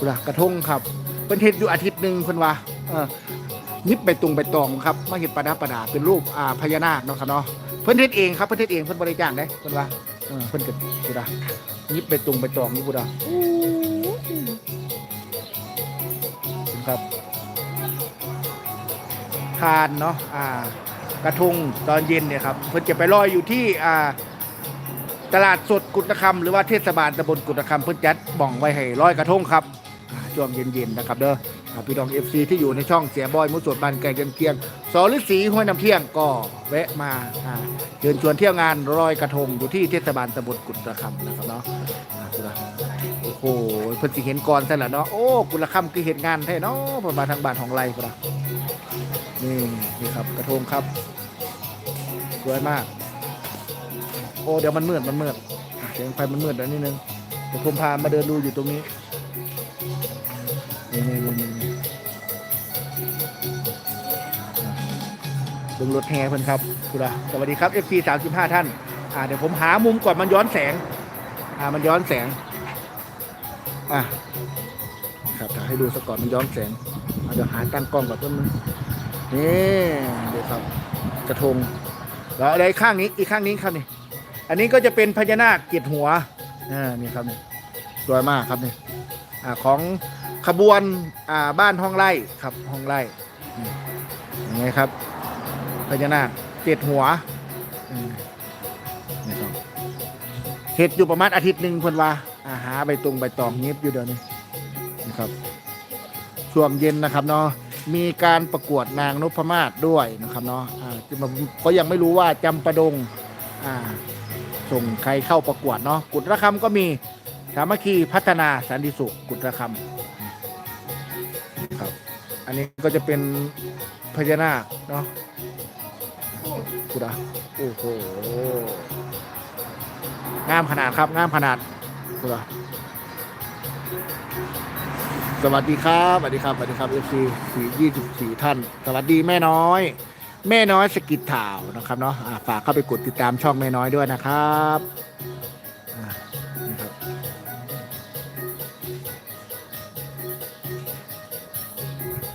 พุระกระทงครับเพิ่นเฮ็ดอยู่อาทิตย์หนึ่งเพิ่นว่าเออนิบไปตุงไปตองครับมาเฮ็ดประดับประดาเป็นรูปอ่าพญานาคเนาะครับเนาะเพิ่นเฮ็ดเองครับเพิ่นเฮ็ดเองเพิ่นบริจาคเด้เพิ่นว่าเออเพิ่นก็พุระนิบไปตุงไปตองนี่พุระครับทานเนาะอ่ากระทงตอนเย็นเนี่ยครับเพิ่นจะไปลอยอยู่ที่อ่าตลาดสดกุฎคำหรือว่าเทศบาลตำบลกุฎคำเพิ่นจัดบ่องไว้ให้ร้อยกระทงครับ ช่วงเย็นๆนะครับเด้อพี่น้องเอฟซีที่อยู่ในช่องเสียบอยมุสวดบานไก่เกินเกียงสอฤษีห้วยน้ำเที่ยงก็แวะมาเชิญชวนเที่ยวงานรอยกระทงอยู่ที่เทศบาลตำบลกุฎคำนะครับเนาะกุฎคำโอ้โหเพิ่นสิเห็นก่อนใช่ละเนาะโอ้กุฎคำคือเห็นงานแท้เนาะเพิ่นมาทางบ้านของไรกุฎนี่นี่ครับกระทงครับสวยมาก โอ้เดี๋ยวมันมืดมันมืดอะเสียงไฟมันมืดแล้วนิดนึงเดี๋ยวผมพามาเดินดูอยู่ตรงนี้ นี่นี่นี่นี่นี่ดึงรถแห่เพิ่นครับคุณอะสวัสดีครับ FC 35 ท่าน อ่าเดี๋ยวผมหามุมก่อนมันย้อนแสง อ่ามันย้อนแสง อะครับถ่ายให้ดูสก่อนมันย้อนแสงเดี๋ยวหาตั้งกล้องก่อนเพิ่มงนี่เดี๋ยวครับกระทงแล้วอะไรข้างนี้อีกข้างนี้ครับนี่ อันนี้ก็จะเป็นพญานาคเกียรติหัวอ่านี่ครับนี่สวยมากครับนี่อ่าของ ขบวนอ่าบ้านห้องไร่ครับห้องไร่อืมยังไงครับพญานาคเกียรติหัวอืมนี่ครับเห็ดอยู่ประมาณอาทิตย์หนึ่งเพิ่นว่าอาหาใบตรงใบตองเงียบอยู่เดี๋ยวนี้นะครับช่วงเย็นนะครับเนาะมีการประกวดนางนพมาศด้วยนะครับเนาะอ่าก็ยังไม่รู้ว่าจำประดงอ่าส่งใครเข้าประกวดเนาะกุฎระคำก็มีสามัคคีพัฒนาสันติสุขกุฎระคำ อันนี้ก็จะเป็นพญานาคเนาะกุฎะโอ้โหงามขนาดครับงามขนาดกุฎะสวัสดีครับสวัสดีครับสวัสดีครับเอฟซีสี่ยี่สิบสี่ท่าน สวัสดีแม่น้อย แม่น้อยสกิดข่าวนะครับเนาะฝากเข้าไปกดติดตามช่องแม่น้อยด้วยนะครับ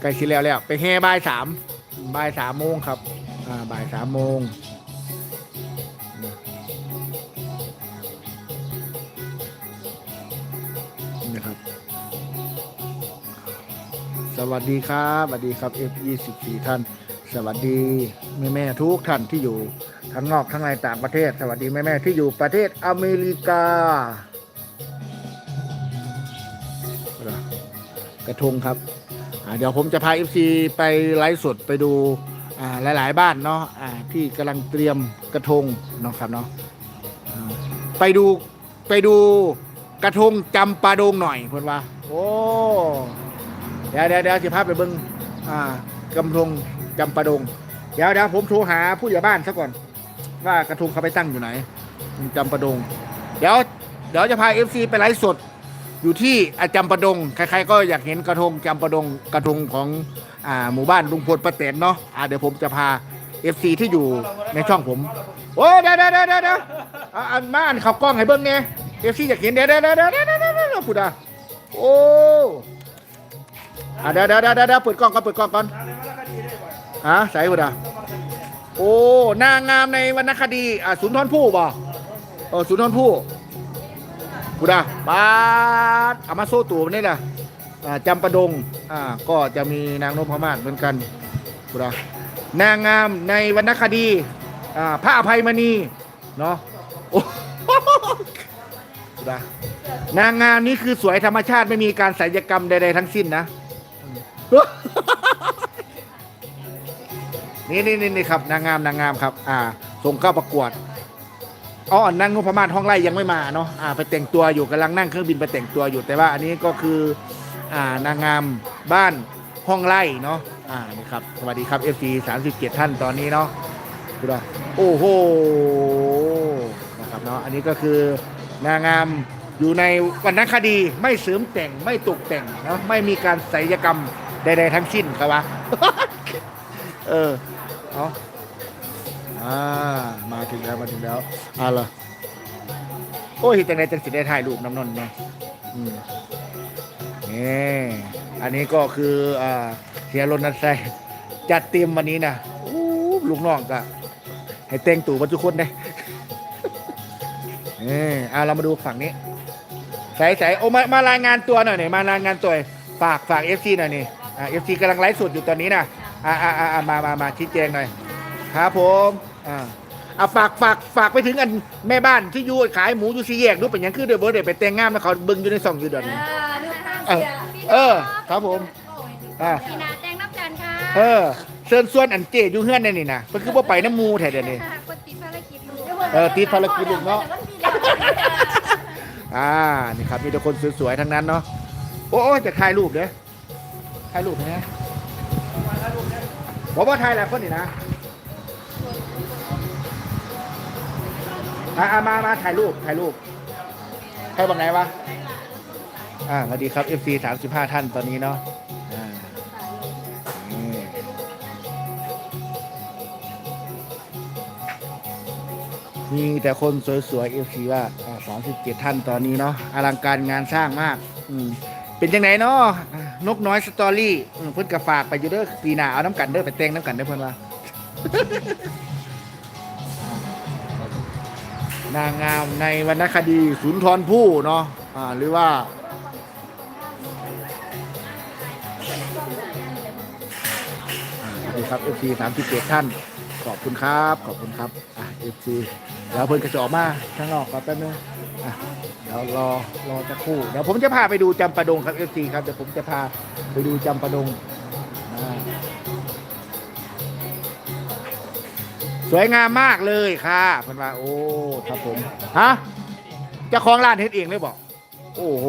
ล้ชิแล้วแล้วไปแห่บ่ายสามบ่ายสามโมงครับอ่าบ่ายสามโมงนี่ครับ สวัสดีครับสวัสดีครับ F24 ท่าน สวัสดีแม่แม่ทุกท่านที่อยู่ทั้งนอกทั้งในต่างประเทศ สวัสดีแม่แม่ที่อยู่ประเทศอเมริกากระทงครับ เดี๋ยวผมจะพา FC ไปไลฟ์สดไปดูอ่าหลาย ๆ บ้านเนาะที่กำลังเตรียมกระทงนะครับเนาะไปดูไปดูกระทงจำปาดงหน่อยเพื่อนว่า โอ้เดี๋ยวเดี๋ยวเดี๋ยวสิพาไปเบิ้งอ่ากำทงจำปาดง เดี๋ยวเดี๋ยวผมโทรหาผู้ใหญ่บ้านซะก่อน ว่ากระทงเขาไปตั้งอยู่ไหนจำปาดง เดี๋ยวเดี๋ยวจะพาเอฟซีไปไลฟ์สด อยู่ที่อาจำปาดงใครๆก็อยากเห็นกระทงจำปาดงกระทงของอ่าหมู่บ้านลุงพลป้าแตนเนาะอ่าเดี๋ยวผมจะพาเอฟซีที่อยู่ในช่องผม โอ้เดี๋ยวเดี๋ยวเดี๋ยวเดี๋ยวอ่าอันมาอันขับกล้องให้เบิ้งเนี่ยเอฟซีอยากเห็นเดี๋ยวเดี๋ยวเดี๋ยวเดี๋ยวเดี๋ยวเดี๋ยวเดี๋ยวพูดอะโอ้อ่าเดี๋ยวเดี๋ยวเดี๋ยวเดี๋ยวเปิดกล้องก่อนเปิดกล้องก่อนฮะใส่พูดอะโอ้นางงามในวรรณคดีอ่าสุนทรภู่บ่เออสุนทรภู่ กูดาบาดเอามาโซ่ตูนี่แหละจำปะดงอ่าก็จะมีนางนพมาศเหมือนกันกูดานางงามในวรรณคดีอ่าพระอภัยมณีเนาะโอ้กูดานางงามนี้คือสวยธรรมชาติไม่มีการศัลยกรรมใดๆทั้งสิ้นนะนี่นี่นี่นี่ครับนางงามนางงามครับ อ่า ส่งเข้าประกวด อ๋อนางนพมาศห้องไร่ยังไม่มาเนาะอ่าไปแต่งตัวอยู่กำลังนั่งเครื่องบินไปแต่งตัวอยู่แต่ว่าอันนี้ก็คืออ่านางงามบ้านห้องไร่เนาะอ่านี่ครับสวัสดีครับ FC 37ท่านตอนนี้เนาะดูนะโอ้โหนะครับเนาะอันนี้ก็คือนางงามอยู่ในวรรณคดีไม่เสริมแต่งไม่ตกแต่งเนาะไม่มีการศัลยกรรมใดๆทั้งสิ้นครับวะเออเอา อ่ามาถึงแล้วมาถึงแล้วอาล่ะโอ้ยจังไดจังสิได้ถ่ายรูปน้ำนนท์เนาะอืมนี่นี่อันนี้ก็คืออ่าเสียรณชัยจัดเต็มวันนี้นะอู้ลูกน้องก็ให้แต่งตู่กันทุกคนได้นี่เอาเรามาดูฝั่งนี้ใส่ใส่โอ้มามารายงานตัวหน่อยหน่อยมารายงานตัวฝากฝากเอฟซีหน่อยนี่อ่าเอฟซีกำลังไลฟ์สดอยู่ตอนนี้นะอ่าอ่าอ่าอ่ามามามาชี้แจงหน่อยครับผม อ่าเอาฝากฝากฝากไปถึงอันแม่บ้านที่อยู่ขายหมูอยู่สี่แยกดูเป็นหยังคือเดี๋ยวเบอร์เดี๋ยวไปแต่งงานนะเขาเบิ่งอยู่ในซองอยู่เดี๋ยวนี้เออเออครับผมอ่า พี่นาแจ้งนับกันค่ะเออเชิญส่วนอันเจอยู่เฮือนนี่นี่นะมันคือว่าไปน้ำมูแถวเดี๋ยวนี้ คนติดภารกิจลูกเออติดภารกิจลูกเนาะ อ่า นี่ครับ มีแต่คนสวยๆ ทั้งนั้นเนาะ โอ้ยจะถ่ายรูปเด้อถ่ายรูปนะบอกว่าถ่ายหลายคนนี่นะ อ่าอ่ามามาถ่ายรูปถ่ายรูปใครบอกไหนวะอ่าสวัสดีครับ FC 35 ท่านตอนนี้เนาะอ่านี่มีแต่คนสวยๆ FC ว่าอ่า37 ท่านตอนนี้เนาะอลังการงานสร้างมาก อืมเป็นจังไหนเนาะนกน้อยสตอรี่อืมเพิ่นกระฝากไปอยู่เด้อปีหน้าเอาน้ำกันเด้อไปแต่งน้ำกันเด้อเพิ่นว่า นางงามในวรรณคดีสุนทรภู่เนาะหรือว่าสวัสดีครับ FC 37ท่าน ขอบคุณครับ ขอบคุณครับอะ FC แล้วเพิ่นกระจอกมาข้างนอกก่อนแป๊บนึงอะเดี๋ยวรอรอจะคู่เดี๋ยวผมจะพาไปดูจำปาดงครับ FC ครับเดี๋ยวผมจะพาไปดูจำปาดง สวยงามมากเลยค่ะเพิ่นว่าโอ้ครับผมฮะเจ้าของร้านเฮ็ดเองเลยบอกโอ้โห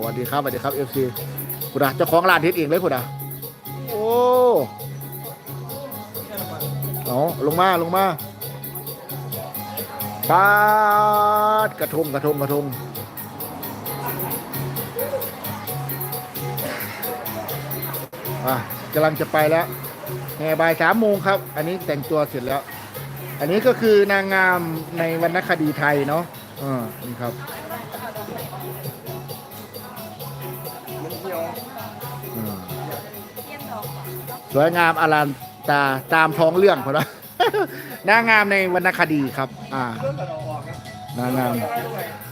สวัสดีครับสวัสดีครับ FC คุณอะเจ้าของร้านเฮ็ดเองเลยคุณอะโอ้เอาลงมาลงมาปาดกระทงกระทงกระทงอะกำลังจะไปแล้ว แห่บ่ายสามโมงครับ อันนี้แต่งตัวเสร็จแล้ว อันนี้ก็คือนางงามในวรรณคดีไทยเนาะอ่านี่ครับอืมสวยงามอลันตาตามท้องเรื่องพอนะนางงามในวรรณคดีครับ อ่านางงาม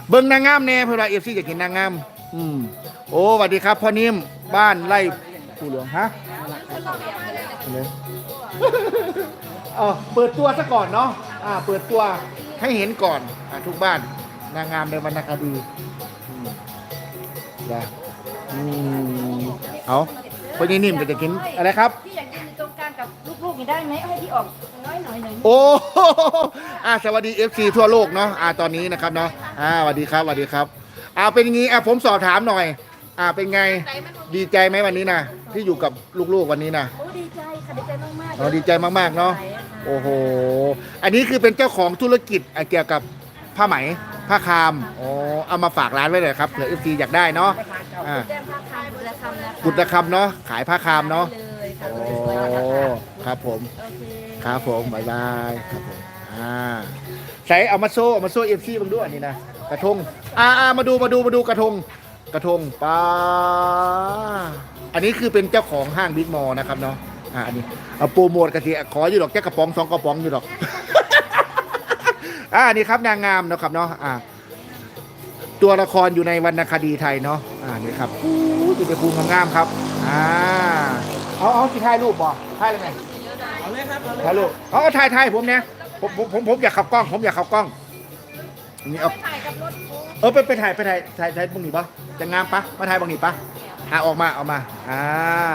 เบิ้งนางงามแน่เพื่อนเอฟซีจะกินนางงาม อืม โอ้สวัสดีครับพ่อนิ่มบ้านไร่ ผู้หลวงฮะอะไรเออเปิดตัวซะก่อนเนาะอ่า เปิดตัวให้เห็นก่อนอ่าทุกบ้านนางงามในวรรณคดีอืมนะอืมเอาคนนี้นิ่มก็จะกินอะไรครับพี่อยากยืนอยู่ตรงกลางกับลูกๆนี่ได้ไหมให้พี่ออกน้อยหน่อยหนึ่งโอ้โหอ่าสวัสดี FC ทั่วโลกเนาะอ่าตอนนี้นะครับเนาะอ่าสวัสดีครับสวัสดีครับอ่าเป็นอย่างงี้อ่าผมสอบถามหน่อย อ่าเป็นไง ดีใจไหมวันนี้นะ ที่อยู่กับลูกๆวันนี้นะโอ้ดีใจค่ะดีใจมากๆอ๋อดีใจมากๆเนาะโอ้โหอันนี้คือเป็นเจ้าของธุรกิจอะเกี่ยวกับผ้าไหมผ้าคามอ๋อเอามาฝากร้านไว้เลยครับเผื่อ FC อยากได้เนาะอ่าแจ้งภาพคำบุรคำนะคะกุฎคำเนาะขายผ้าคามเนาะเลยค่ะโอ้สวยๆนะคะครับผมโอเคครับผมบายบายครับผมอ่าใส่เอามาโซ่เอามาโซ่เอฟซีบางด้วยอันนี้นะกระทงอ่าอ่ามาดูมาดูมาดูกระทง กระทงปลา อันนี้คือเป็นเจ้าของห้างบิ๊กมอลนะครับเนาะอ่าอันนี้เอาโปรโมทกันสิขออยู่ดอกแค่กระป๋องสองกระป๋องอยู่ดอก อ่านี่ครับนางงามนะครับเนาะอ่าตัวละครอยู่ในวรรณคดีไทยเนาะอ่านี่ครับอู้ดูเป็นภูมิงามๆครับอ่าเอาเอาสิถ่ายรูปบ่ถ่ายเลยไหมเอาเลยครับเอาเลยถ่ายรูปเอาเอาถ่ายถ่ายผมเนี่ยผมผมผมผมอยากขับกล้อง ผมอยากขับกล้องนี่เอาถ่ายกับรถเออไปไปถ่ายไปถ่ายถ่ายถ่ายบางหนีปะจะงามปะมาถ่ายบางหนีปะ อะออกมาเอามาอ่า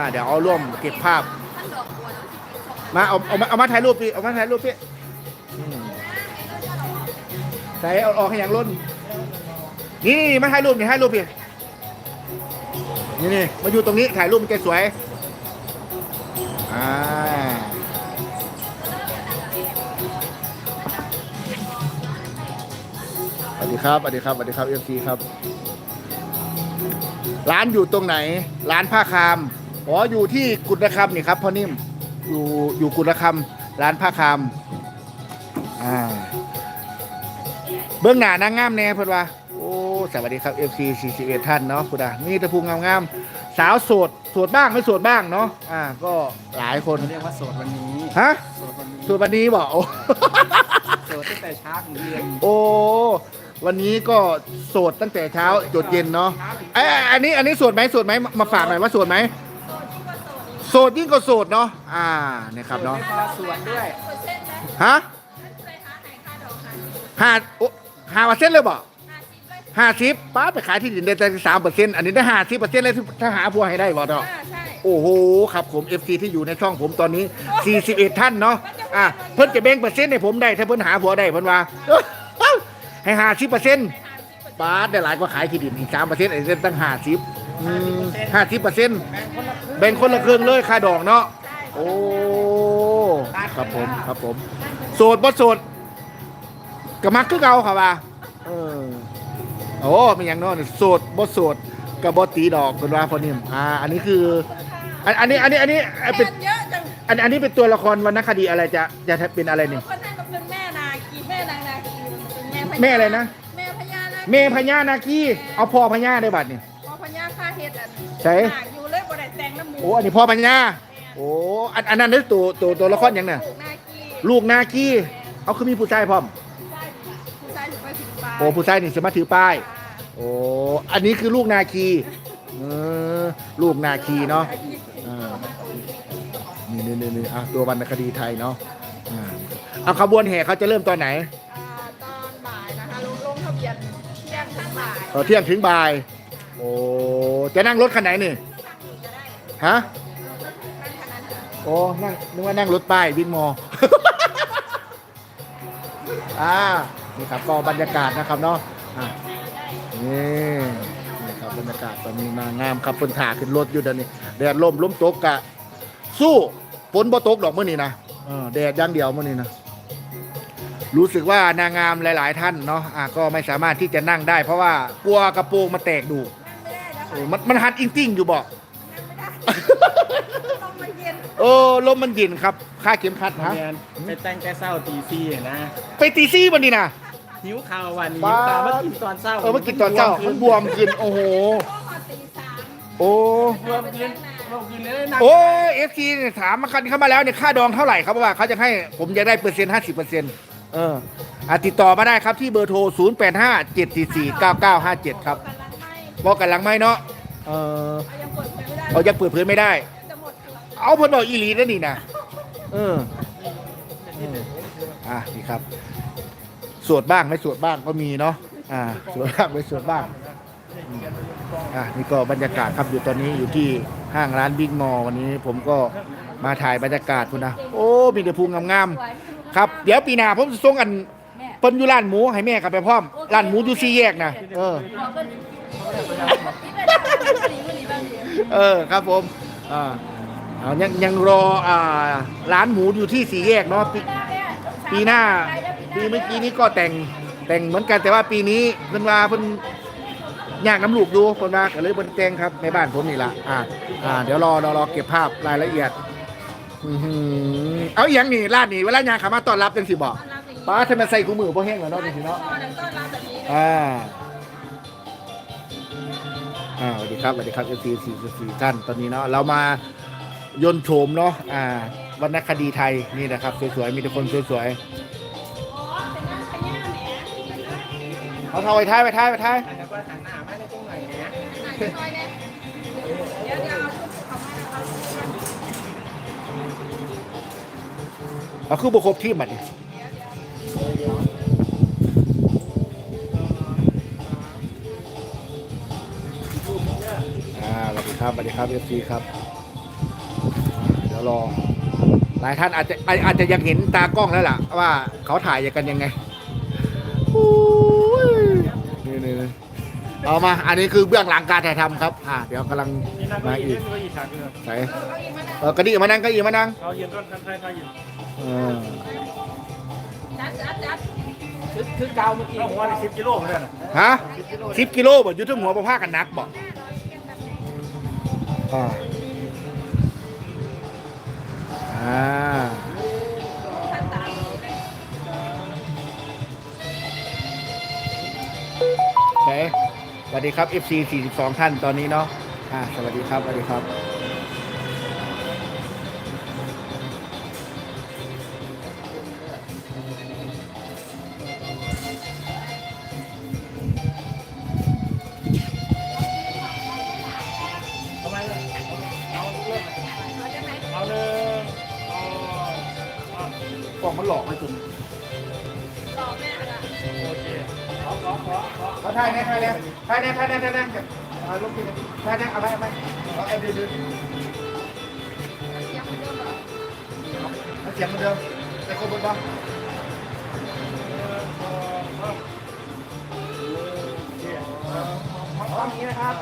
เดี๋ยวเอาร่วมเก็บภาพ มาเอาเอามาเอามาถ่ายรูปพี่เอามาถ่ายรูปพี่อืมใส่เอาออกให้อย่างล้นนี่นนี่มาถ่ายรูปนี่ถ่ายรูปพี่นี่นี่มาอยู่ตรงนี้ถ่ายรูปมันจะสวยอ่าสวัสดีครับสวัสดีครับสวัสดีครับเอฟซีครับ ร้านอยู่ตรงไหน ร้านผ้าคามอ๋ออยู่ที่กุฎคำนี่ครับพ่อนิ่มอยู่อยู่กุฎคำร้านผ้าคามอ่าเบื้องหน้านางงามแน่เพิ่นว่าโอ้สวัสดีครับ FC 41ท่านเนาะคุณอะนี่ตะพุงงามๆสาวโสดโสดบ้างไม่โสดบ้างเนาะอ่าก็หลายคนเรียกว่าโสดวันนี้ฮะโสดวันนี้โสดวันนี้บอกโอ้โสดตั้งแต่เช้าถึงเย็นโอ้ วันนี้ก็โสดตั้งแต่เช้าจดเย็นเนาะไอยอันนี้อันนี้โสดไหมโสดไหมมาฝากหน่อยว่าโสดไหมโสดยิ่งกว่าโสดเนาะอ่าเนี่ยครับเนาะไม่พอสวนด้วยฮะห้าโอ้ห้าเปอร์เซ็นต์เลยบอกห้าสิบป้าไปขายที่ดินได้แต่สามเปอร์เซ็นต์อันนี้ได้ห้าสิบเปอร์เซ็นต์เลยถ้าหาพัวให้ได้บ่เนาะใช่ โอ้โห ครับผม FC ที่อยู่ในช่องผมตอนนี้ 41 ท่านเนาะ อะ เพิ่นจะแบ่งเปอร์เซ็นต์ให้ผมได้ ถ้าเพิ่นหาผัวได้เพิ่นว่า ให้หาสิเปอร์เซ็นต์บาทได้หลายกว่าขายที่ดินอีกสามเปอร์เซ็นต์ไอ้เส้นตั้งหาสิบห้าสิบเปอร์เซ็นต์แบ่งคนละครึ่งเลยค่าดอกเนาะโอ้ครับผมครับผม โสดบ่โสดก็มักคือเก่าค่ะว่าเออโอ้มีอย่างเน้อยโสดบ่โสดกับบ่ตีดอกเป็นว่าพอนิ่มอ่าอันนี้คืออันอันนี้อันนี้อันนี้เป็นเยอะจังอันอันนี้เป็นตัวละครวรรณคดีอะไรจะจะเป็นอะไรนี่คนนั้นก็เป็น แม่พญาแม่อะไรนะ แม่พญานาเมพญานาคีเอาพ่อพญาได้บัดนี่พอพญาฆ่าเฮ็ดอันใช่ หากอยู่เลยบ่ได้แต่งน้ำหมูโอ้อันนี้พ่อพญาโอ้อันอันนั้นนี่ตัวตัวตัวละครหยังเนี่ยลูกนาคีลูกนาคีเอาคือมีผู้ชายพร้อม ผู้ชายผู้ชายถึงไปถึงปลายโอ้ผู้ชายนี่สามารถถือป้าย โอ้อันนี้คือลูกนาคีเออลูกนาคีเนาะอ่านี่นี่นี่นี่อะตัววรรณคดีไทยเนาะอ่าเอาขบวนแห่เขาจะเริ่มตอนไหน เออเที่ยงถึงบ่าย โอ้จะนั่งรถคันไหนนี่ฮะโอ้นั่งนึกว่านั่งรถป้ายวิ่งมออ่านี่ครับก็บรรยากาศนะครับเนาะอะนี่นี่ครับบรรยากาศตอนนี้มางามครับเพิ่นถ่าขึ้นรถอยู่เดี๋ยวนี้แดดลมล้มตกกะ สู้ฝนบ่ตกดอกมื้อนี้นะเออแดดอย่างเดียวมื้อนี้นะ รู้สึกว่านางงามหลาย ๆ ท่านเนาะอะก็ไม่สามารถที่จะนั่งได้ เพราะว่ากลัวกระโปรงมาแตกดูไม่ได้แล้วโอ้มันมันหัดอิงติ้งอยู่บอกต้องมาเย็นเออลมมันเย็นครับค่าเข็มขัดฮะเรียนไปแต่งแต่เศร้าตีสี่นะ ไปตีซี่มันดีนะหิวข้าววันนี้บ้าหิวข้าวมากินตอนเศร้าเออมากินตอนเช้ามันบวมขึ้นโอ้โหพ่อมาตีสามโอ้บวมกินบวมกินเลยนะโอ้เอฟซีถามมาคันเข้ามาแล้วเนี่ยค่าดองเท่าไหร่ครับเพราะว่าเขาจะให้ผมอยากได้เปอร์เซ็นต์ห้าสิบเปอร์เซ็นต์ เอออะติดต่อมาได้ครับที่เบอร์โทร 0 8 5 7 4 4 9 9 5 7 ครับกำลังไม่บอกกันหลังไหมเนาะเออเอายังเปิดเผยไม่ได้เขายังเปิดเผยไม่ได้จะหมดตัวเอาเพิ่นบอกอีหลีนั่นนี่นะเออเอออะนี่ครับ สวดบ้างไม่สวดบ้างก็มีเนาะอ่าสวดบ้างไม่สวดบ้างอืมอะนี่ก็บรรยากาศครับอยู่ตอนนี้อยู่ที่ห้างร้านบิ๊กมอลวันนี้ผมก็มาถ่ายบรรยากาศคุณนะโอ้มีแต่ภูงงามๆ ครับ เดี๋ยวปีหน้าผมจะส่งอันแม่เพิ่นอยู่ร้านหมูให้แม่กลับไปพร้อมร้านหมูอยู่สี่แยกนะเออบอกกันนี่ไม่ได้ไม่ได้ไม่ได้เออครับผมอ่าเอายังยังรออ่าร้านหมูอยู่ที่สี่แยกเนาะปีปีหน้า ปีเมื่อกี้นี้ก็แต่งแต่งเหมือนกันแต่ว่าปีนี้เพิ่นว่าเพิ่นยากน้ำลูกอยู่เพิ่นว่าก็เลยเพิ่นแต่งครับในบ้านผมนี่ล่ะอ่าอ่า เดี๋ยวรอรอรอเก็บภาพรายละเอียด อื้อหือเอาอีหยังนี่ร้านนี่เวลายางขามาต้อนรับจังสิบอกป้าทำไมใส่กูมือบ่แห้งแล้วเนาะจังสิเนาะอ่า อ่าสวัสดีครับสวัสดีครับเอฟซีสี่สี่ท่านตอนนี้เนาะเรามายนต์โฉมเนาะอ่าวรรณคดีไทยนี่นะครับสวยๆมีแต่คนสวยๆเอาเท่าไปท้ายไปท้ายไปท้าย แล้วก็หันหน้ามาในตรงไหนนะเดี๋ยวเเอาเอาคือบุครบที่มันอ่าสวัสดีครับสวัสดีครับเอฟซีครับอ่าเดี๋ยวรอ หลายท่านอาจจะอาอาจจะยังเห็นตากล้องแล้วล่ะ ว่าเขาถ่ายกันยังไงโอ้ยนี่นี่นี่เอามา อันนี้คือเบื้องหลังการถ่ายทำครับ อ่า เดี๋ยวกำลังนี่นั่งก็มายือีนกก็ยืนฉากเดิมใส่เออกระดิ่งมานั่งกระดิ่งมานั่งเขายืนต้นคันไทยเขายืนเออจัดจัดจัดคือคือเกาเมื่อกี้หัวในสิบกิโลเหมือนกันฮะสิบกิโลบ่อยุทธหัวประภากันนักบ่อ่าอ่าท่านตามไหนสวัสดีครับ FC 42 ท่านตอนนี้เนาะอ่าสวัสดีครับสวัสดีครับ เอาถ่ายแน่ถ่ายแน่ถ่ายแน่ถ่ายแน่ถ่ายแน่เอาลงที่ถ่ายแน่เอาไปเอาไปเอาไอ้ดื้อเอเสียงเหมือนเดิมแต่คนบนบ้างเอาอย่างนี้นะครับ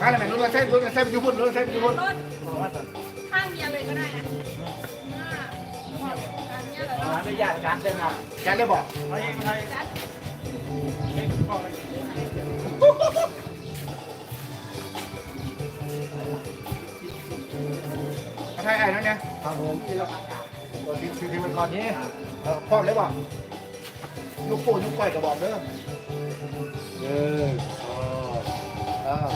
มาเลยแม่รู้ว่าใช่รู้ว่าเป็นยูบุญรู้ว่าเป็นยูบุญ อ่าอันเนี้ยเหรอขออนุญาตการเดินทางแกได้บอกเอาเองไทยเองขอเลยเอาถ่ายไอ้นั่นเนี่ยครับผมที่เราตัวทีทีมันก่อนนี้เออพร้อมเลยบอกยุกโป้ยุกก้อยกระบอกเด้อเออเออ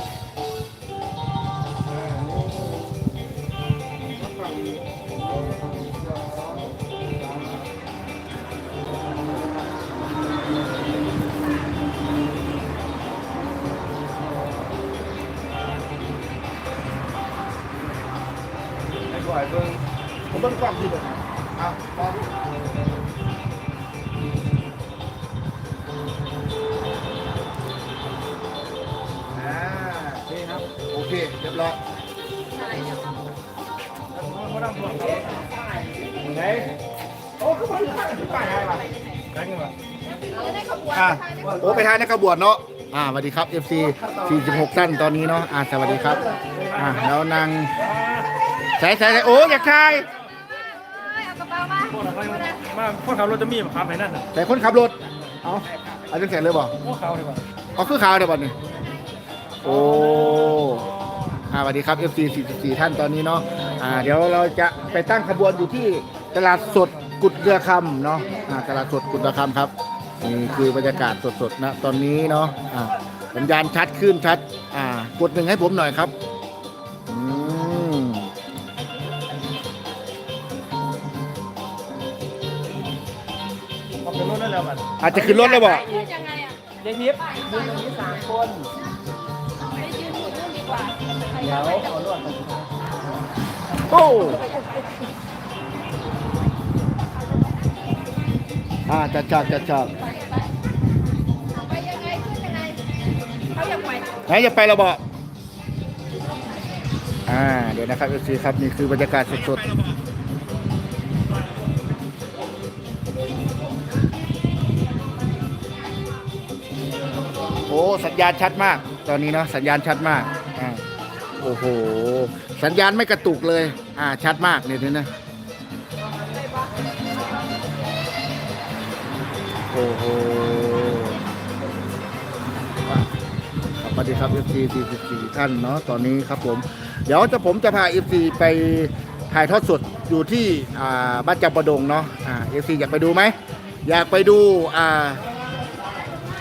ไอ้บ่อยเบิ่งผมต้องกล้องที่เดิมเอาพออ่าโอเคครับ โอเค เรียบร้อยไม่ต้องห่วงครับไหนโอ้คือมันอยู่ข้างป้ายอะไรวะแบงค์มาจะได้ขบวนอ่านะคะได้ขบวนโอ้ไปทานในขบวนเนาะอ่าสวัสดีครับ FC 46ท่านตอนนี้เนาะอ่าสวัสดีครับอ่าแล้วนาง ใส่ใส่ใส่โอ้อยากทายเอากระเป๋ามาพวกเราไปมาพวกเขารถจะมีครับไหนนั่นน่ะแต่คนขับรถ เอาเอาจังเสร็จเลยบ่พวกเขาดีกว่าเอาคือขาวเดี๋ยวบ่นี่โอ้อ่าสวัสดีครับ FC 44 ท่านตอนนี้เนาะอ่าเดี๋ยวเราจะไปตั้งขบวนอยู่ที่ตลาดสดกุดเรือคำเนาะอ่าตลาดสดกุดเรือคำครับนี่คือบรรยากาศสดๆนะตอนนี้เนาะอ่าสัญญาณชัดขึ้นชัดอ่ากดหนึ่งให้ผมหน่อยครับ อาจจะขึ้นรถแล้วบ่ขึ้นยังไงอะเด็กนิดยืนตรงนี้สามคนไปยืนอยู่นู่นดีกว่าเดี๋ยวเอารถไปโอ้อ่าจัดฉากจัดฉากไปยังไงขึ้นยังไงเขาอยากไปไหนจะไปเราบอกอ่าเดี๋ยวนะครับเอซีครับนี่คือบรรยากาศสดๆ อ้สัญญาณชัดมาก ตอนนี้เนาะสัญญาณชัดมากอ่าโอ้โห สัญญาณไม่กระตุกเลย อ่า ชัดมากเนี่ยนี่นะโอ้โหสวัสดีครับ FC 44ท่านเนาะตอนนี้ครับผม เดี๋ยวจะผมจะพา FC ไปถ่ายทอดสดอยู่ที่บ้านจำปาดงเนาะอ่า FC อยากไปดูไหม อยากไปดูอ่า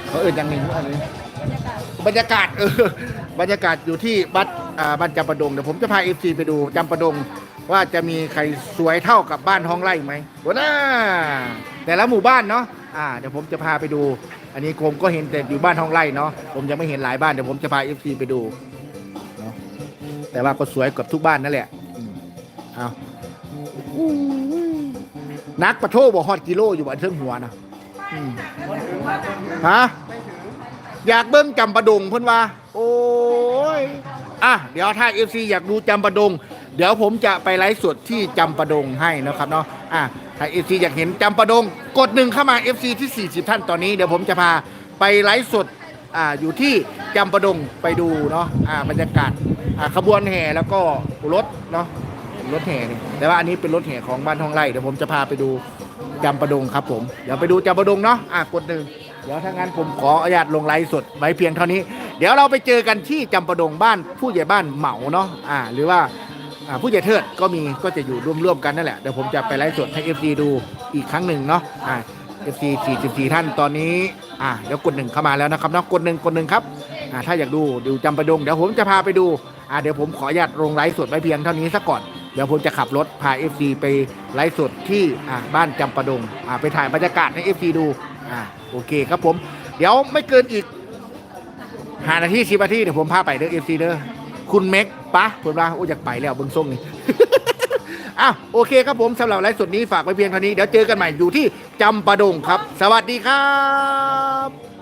เขาเอ่ยยังไงว่าอะไร บรรยากาศเออบรรยากาศอยู่ที่บ้านอ่าบ้านจำปาดงเดี๋ยวผมจะพา FC ไปดูจำปาดง ว่าจะมีใครสวยเท่ากับบ้านท้องไร่ไหมวะน่าแต่ละหมู่บ้านเนาะอ่าเดี๋ยวผมจะพาไปดู อันนี้ผมก็เห็นแต่อยู่บ้านท้องไร่เนาะผมยังไม่เห็นหลายบ้านเดี๋ยวผมจะพา FC ไปดูเนาะแต่ว่าก็สวยเกับทุกบ้านนั่นแหละอืมเอานักประโทบอกฮอดกิโลอยู่บนเทิงหัวนะฮะ อยากเบิ้งจำปะดงเพิ่นว่า โอ้ยอะเดี๋ยวถ้า FC อยากดูจำปะดง เดี๋ยวผมจะไปไลฟ์สดที่จำปะดงให้นะครับเนาะอะถ้า FC อยากเห็นจำปะดง กดหนึ่งเข้ามา FC ที่ 40 ท่านตอนนี้เดี๋ยวผมจะพาไปไลฟ์สดอ่าอยู่ที่จำปะดงไปดูเนาะอ่าบรรยากาศอ่าขบวนแห่แล้วก็รถเนาะรถแห่นี่แต่ว่าอันนี้เป็นรถแห่ของบ้านทองไร่เดี๋ยวผมจะพาไปดูจำปะดงครับผมเดี๋ยวไปดูจำปะดงเนาะอ่ากดหนึ่ง เดี๋ยวถ้างั้นผมขออนุญาตลงไลฟ์สดไว้เพียงเท่านี้ เดี๋ยวเราไปเจอกันที่จำปะดงบ้านผู้ใหญ่บ้านเหมาเนาะอ่า หรือว่าอ่าผู้ใหญ่เทิดก็มีก็จะอยู่ร่วมๆกันนั่นแหละเดี๋ยวผมจะไปไลฟ์สดให้ FD ดูอีกครั้งหนึ่งเนาะอ่า FC 44 ท่านตอนนี้อ่าเดี๋ยวกดหนึ่งเข้ามาแล้วนะครับเนาะกดหนึ่งกดหนึ่งครับอ่าถ้าอยากดูดูจำปะดงเดี๋ยวผมจะพาไปดูอ่าเดี๋ยวผมขออนุญาตลงไลฟ์สดไว้เพียงเท่านี้ซะก่อนเดี๋ยวผมจะขับรถพา FC ไปไลฟ์สดที่อ่าบ้านจำปะดงอ่าไปถ่ายบรรยากาศให้ FC ดู อ่าโอเคครับผม เดี๋ยวไม่เกินอีกหานาทีสิบนาทีเดี๋ยวผมพาไปเด้อเอฟซีเด้อคุณเม็กปะผมว่าโอ้อยากไปแล้วเบิ้งส่งนี่ อ้าวโอเคครับผมสำหรับไลฟ์สดนี้ฝากไว้เพียงเท่านี้ เดี๋ยวเจอกันใหม่อยู่ที่จำปาดงครับ สวัสดีครับ